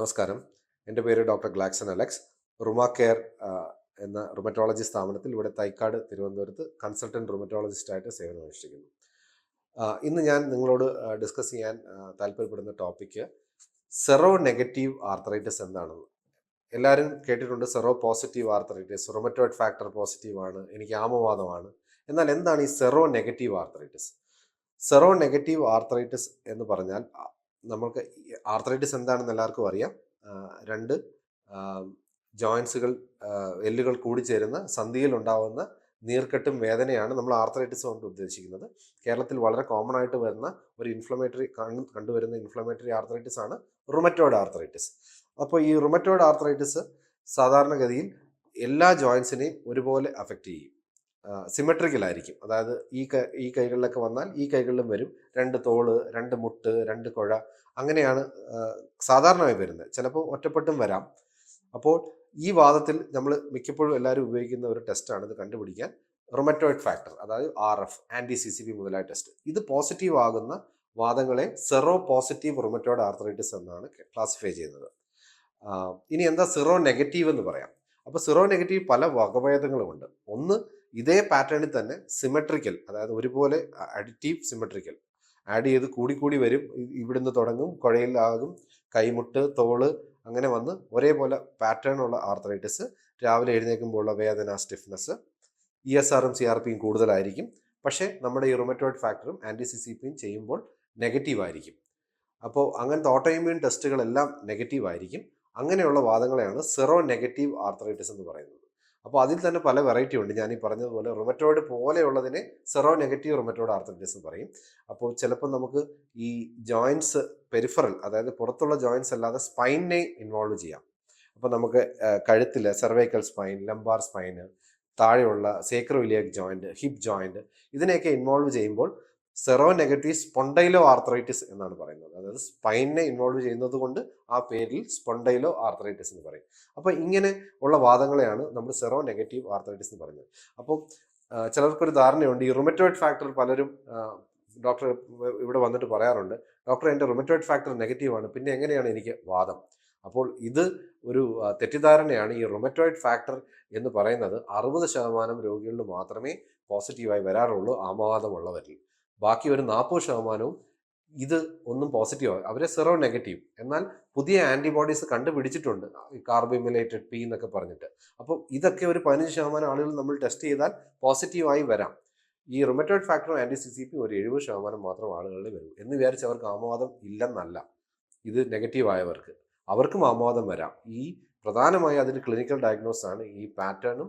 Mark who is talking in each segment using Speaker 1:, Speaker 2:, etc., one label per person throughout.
Speaker 1: നമസ്കാരം. എന്റെ പേര് doctor Glaxon Alex. Rhuma care എന്ന റുമറ്റോളജി സ്ഥാപനത്തിൽ ഇവിടെ തൈക്കാട് തിരുവനന്തപുരത്ത് കൺസൾട്ടന്റ് റുമറ്റോളജിസ്റ്റായിട്ട് സേവനം അനുഷ്ഠിക്കുന്നു. ഇന്ന് ഞാൻ നിങ്ങളോട് ഡിസ്കസ് ചെയ്യാൻ താല്പര്യപ്പെടുന്ന ടോപ്പിക്ക് സെറോ നെഗറ്റീവ് ആർത്തറൈറ്റിസ് എന്താണെന്ന്. എല്ലാവരും കേട്ടിട്ടുണ്ട് sero positive arthritis rheumatoid factor positive ആണ് എനിക്ക് ആമവാദമാണ്. എന്നാൽ എന്താണ് ഈ sero negative arthritis sero negative arthritis എന്ന് പറഞ്ഞാൽ നമ്മൾക്ക് ആർത്രൈറ്റിസ് എന്താണെന്ന് എല്ലാവർക്കും അറിയാം. രണ്ട് ജോയിൻസുകൾ എല്ലുകൾ കൂടിച്ചേരുന്ന സന്ധിയിൽ ഉണ്ടാവുന്ന നീർക്കെട്ടും വേദനയാണ് നമ്മൾ ആർത്രൈറ്റിസ് കൊണ്ട് ഉദ്ദേശിക്കുന്നത്. കേരളത്തിൽ വളരെ കോമൺ ആയിട്ട് വരുന്ന ഒരു ഇൻഫ്ലമേറ്ററി കണ്ടുവരുന്ന ഇൻഫ്ലമേറ്ററി ആർത്രൈറ്റിസ് ആണ് റുമറ്റോയിഡ് ആർത്രൈറ്റിസ് അപ്പോൾ ഈ റുമറ്റോയിഡ് ആർത്രൈറ്റിസ് സാധാരണഗതിയിൽ എല്ലാ ജോയിൻസിനെയും ഒരുപോലെ അഫക്റ്റ് ചെയ്യും. സിമെട്രിക്കൽ ആയിരിക്കും അതായത് ഈ ഈ കൈകളിലൊക്കെ വന്നാൽ ഈ കൈകളിലും വരും. രണ്ട് തോൾ രണ്ട് മുട്ട് രണ്ട് കുഴ അങ്ങനെയാണ് സാധാരണമായി വരുന്നത്. ചിലപ്പോൾ ഒറ്റപ്പെട്ടും വരാം. അപ്പോൾ ഈ വാദത്തിൽ നമ്മൾ മിക്കപ്പോഴും എല്ലാവരും ഉപയോഗിക്കുന്ന ഒരു ടെസ്റ്റാണ് ഇത് കണ്ടുപിടിക്കാൻ. റൊമറ്റോയിഡ് ഫാക്ടർ അതായത് R F anti C C P മുതലായ ടെസ്റ്റ്. ഇത് പോസിറ്റീവ് ആകുന്ന വാദങ്ങളെ സെറോ പോസിറ്റീവ് റൊമറ്റോയിഡ് ആർത്രൈറ്റിസ് എന്നാണ് ക്ലാസിഫൈ ചെയ്യുന്നത്. ഇനി എന്താ സിറോ നെഗറ്റീവ് എന്ന് പറയാം. അപ്പോൾ സിറോ നെഗറ്റീവ് പല വകഭേദങ്ങളുമുണ്ട്. ഒന്ന് ഇതേ പാറ്റേണിൽ തന്നെ സിമെട്രിക്കൽ അതായത് ഒരുപോലെ അഡിറ്റീവ് സിമെട്രിക്കൽ ആഡ് ചെയ്ത് കൂടി കൂടി വരും. ഇവിടുന്ന് തുടങ്ങും. കുഴയിലാകും. കൈമുട്ട് തോൾ അങ്ങനെ വന്ന് ഒരേപോലെ പാറ്റേൺ ഉള്ള ആർത്രൈറ്റിസ് രാവിലെ എഴുന്നേൽക്കുമ്പോഴുള്ള വേദന സ്റ്റിഫ്നെസ് ഇ എസ് ആറും സി ആർ പിയും കൂടുതലായിരിക്കും. പക്ഷേ നമ്മുടെ ഈ റൊമറ്റോയിഡ് ഫാക്ടറും ആന്റി സി സി പിയും ചെയ്യുമ്പോൾ നെഗറ്റീവ് ആയിരിക്കും. അപ്പോൾ അങ്ങനത്തെ ഓട്ടോയിമ്യൂൺ ടെസ്റ്റുകളെല്ലാം നെഗറ്റീവ് ആയിരിക്കും. അങ്ങനെയുള്ള വാദങ്ങളെയാണ് സെറോ നെഗറ്റീവ് ആർത്രൈറ്റിസ് എന്ന് പറയുന്നത്. അപ്പോൾ അതിൽ തന്നെ പല വെറൈറ്റി ഉണ്ട്. ഞാൻ ഈ പറഞ്ഞതുപോലെ റൊമറ്റോയിഡ് പോലെയുള്ളതിനെ സെറോ നെഗറ്റീവ് റൊമറ്റോയിഡ് ആർത്രൈറ്റിസ് എന്ന് പറയും. അപ്പോൾ ചിലപ്പോൾ നമുക്ക് ഈ ജോയിൻസ് പെരിഫറൽ അതായത് പുറത്തുള്ള ജോയിൻസ് അല്ലാതെ സ്പൈനിനെ ഇൻവോൾവ് ചെയ്യാം. അപ്പോൾ നമുക്ക് കഴുത്തിൽ സെർവൈക്കൽ സ്പൈൻ ലംബാർ സ്പൈന് താഴെയുള്ള സേക്രോയിലിയക് ജോയിന്റ് ഹിപ്പ് ജോയിന്റ് ഇതിനെയൊക്കെ ഇൻവോൾവ് ചെയ്യുമ്പോൾ സെറോ നെഗറ്റീവ് സ്പോണ്ടൈലോ ആർത്രൈറ്റിസ് എന്നാണ് പറയുന്നത്. അതായത് സ്പൈനെ ഇൻവോൾവ് ചെയ്യുന്നത് കൊണ്ട് ആ പേരിൽ സ്പോണ്ടൈലോ ആർത്രൈറ്റിസ് എന്ന് പറയും. അപ്പോൾ ഇങ്ങനെ ഉള്ള വാദങ്ങളെയാണ് നമ്മൾ സെറോ നെഗറ്റീവ് ആർത്രൈറ്റിസ് എന്ന് പറയുന്നത്. അപ്പോൾ ചിലർക്കൊരു ധാരണയുണ്ട്. ഈ റുമറ്റോയിഡ് ഫാക്ടർ പലരും ഡോക്ടർ ഇവിടെ വന്നിട്ട് പറയാറുണ്ട്. ഡോക്ടർ എന്റെ റുമറ്റോയിഡ് ഫാക്ടർ നെഗറ്റീവ് ആണ്. പിന്നെ എങ്ങനെയാണ് എനിക്ക് വാദം? അപ്പോൾ ഇത് ഒരു തെറ്റിദ്ധാരണയാണ്. ഈ റൊമറ്റോയിഡ് ഫാക്ടർ എന്ന് പറയുന്നത് അറുപത് ശതമാനം രോഗികളിൽ മാത്രമേ പോസിറ്റീവായി വരാറുള്ളൂ ആമവാദമുള്ളവരിൽ ബാക്കി ഒരു നാൽപ്പത് ശതമാനവും ഇത് ഒന്നും പോസിറ്റീവ് അവരെ സെറോ നെഗറ്റീവ് എന്നാൽ പുതിയ ആന്റിബോഡീസ് കണ്ടുപിടിച്ചിട്ടുണ്ട്. കാർബിമിലേറ്റഡ് പി എന്നൊക്കെ പറഞ്ഞിട്ട്. അപ്പോൾ ഇതൊക്കെ ഒരു പതിനഞ്ച് ശതമാനം ആളുകൾ നമ്മൾ ടെസ്റ്റ് ചെയ്താൽ പോസിറ്റീവായി വരാം. ഈ റുമറ്റോയിഡ് ഫാക്ടറും ആന്റി സി സി പി ഒരു എഴുപത് ശതമാനം മാത്രം ആളുകളിൽ വരും എന്ന് വിചാരിച്ച് അവർക്ക് ആമവാദം ഇല്ലെന്നല്ല. ഇത് നെഗറ്റീവ് ആയവർക്ക്. അവർക്കും ആമവാദം വരാം. ഈ പ്രധാനമായി അതിന് ക്ലിനിക്കൽ ഡയഗ്നോസ് ആണ് ഈ പാറ്റേണും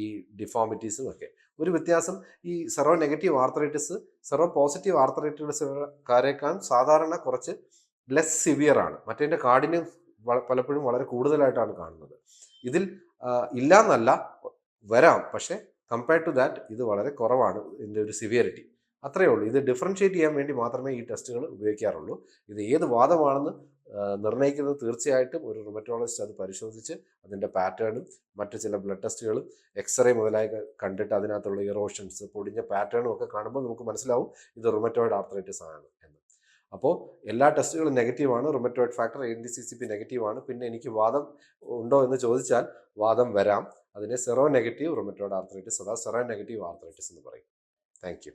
Speaker 1: ഈ ഡിഫോമിറ്റീസും ഒക്കെ. ഒരു വ്യത്യാസം ഈ sero negative arthritis sero positive ആർത്രൈറ്റിസുകാരേക്കാൾ സാധാരണ കുറച്ച് ലെസ് സിവിയർ ആണ്. മറ്റേതിന്റെ കാഠിന്യം പലപ്പോഴും വളരെ കൂടുതലായിട്ടാണ് കാണുന്നത്. ഇതിൽ ഇല്ല ഇല്ലാന്നല്ല വരാം. പക്ഷേ കമ്പയർഡ് ടു ദാറ്റ് ഇത് വളരെ കുറവാണ് ഇതിന്റെ ഒരു സിവിയറിറ്റി അത്രയേ ഉള്ളൂ. ഇത് ഡിഫറൻഷ്യേറ്റ് ചെയ്യാൻ വേണ്ടി മാത്രമേ ഈ ടെസ്റ്റുകൾ ഉപയോഗിക്കാറുള്ളൂ. ഇത് ഏത് വാദമാണെന്ന് നിർണയിക്കുന്നത് തീർച്ചയായിട്ടും ഒരു റുമറ്റോളജിസ്റ്റ് അത് പരിശോധിച്ച് അതിന്റെ പാറ്റേണും മറ്റു ചില ബ്ലഡ് ടെസ്റ്റുകളും എക്സ്റേ മുതലായ കണ്ടിട്ട് അതിനകത്തുള്ള ഇറോഷൻസ് പൊടിഞ്ഞ പാറ്റേണും ഒക്കെ കാണുമ്പോൾ നമുക്ക് മനസ്സിലാവും ഇത് റുമറ്റോയിഡ് ആർത്രൈറ്റിസ് ആണ് എന്ന്. അപ്പോൾ എല്ലാ ടെസ്റ്റുകളും നെഗറ്റീവാണ് rheumatoid factor and C C P നെഗറ്റീവാണ് പിന്നെ എനിക്ക് വാദം ഉണ്ടോ എന്ന് ചോദിച്ചാൽ വാദം വരാം. അതിനെ സെറോ നെഗറ്റീവ് റുമറ്റോയിഡ് ആർത്രൈറ്റിസ് അതാ സെറോ നെഗറ്റീവ് ആർത്രൈറ്റിസ് എന്ന് പറയും. താങ്ക്